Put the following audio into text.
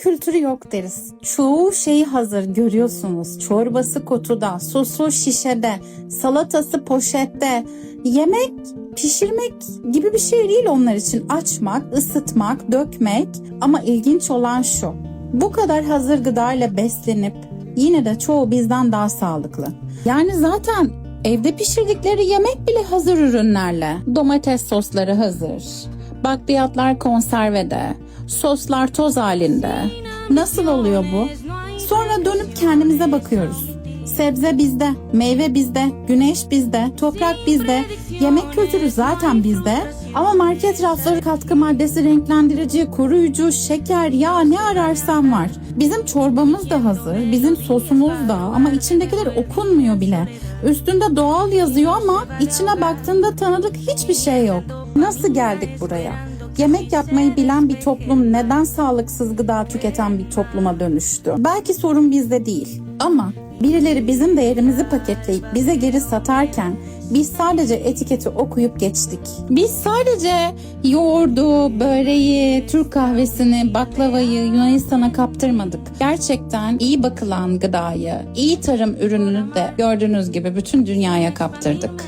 kültürü yok deriz. Çoğu şeyi hazır görüyorsunuz. Çorbası kutuda, sosu şişede, salatası poşette. Yemek pişirmek gibi bir şey değil onlar için. Açmak, ısıtmak, dökmek ama ilginç olan şu. Bu kadar hazır gıdayla beslenip yine de çoğu bizden daha sağlıklı. Yani zaten evde pişirdikleri yemek bile hazır ürünlerle. Domates sosları hazır. Bakliyatlar konservede. Soslar toz halinde. Nasıl oluyor bu? Sonra dönüp kendimize bakıyoruz. Sebze bizde, meyve bizde, güneş bizde, toprak bizde, yemek kültürü zaten bizde. Ama market rafları katkı maddesi, renklendirici, koruyucu, şeker, yağ ne ararsan var. Bizim çorbamız da hazır, bizim sosumuz da ama içindekiler okunmuyor bile. Üstünde doğal yazıyor ama içine baktığında tanıdık hiçbir şey yok. Nasıl geldik buraya? Yemek yapmayı bilen bir toplum neden sağlıksız gıda tüketen bir topluma dönüştü? Belki sorun bizde değil. Ama birileri bizim değerimizi paketleyip bize geri satarken biz sadece etiketi okuyup geçtik. Biz sadece yoğurdu, böreği, Türk kahvesini, baklavayı Yunanistan'a kaptırmadık. Gerçekten iyi bakılan gıdayı, iyi tarım ürününü de gördüğünüz gibi bütün dünyaya kaptırdık.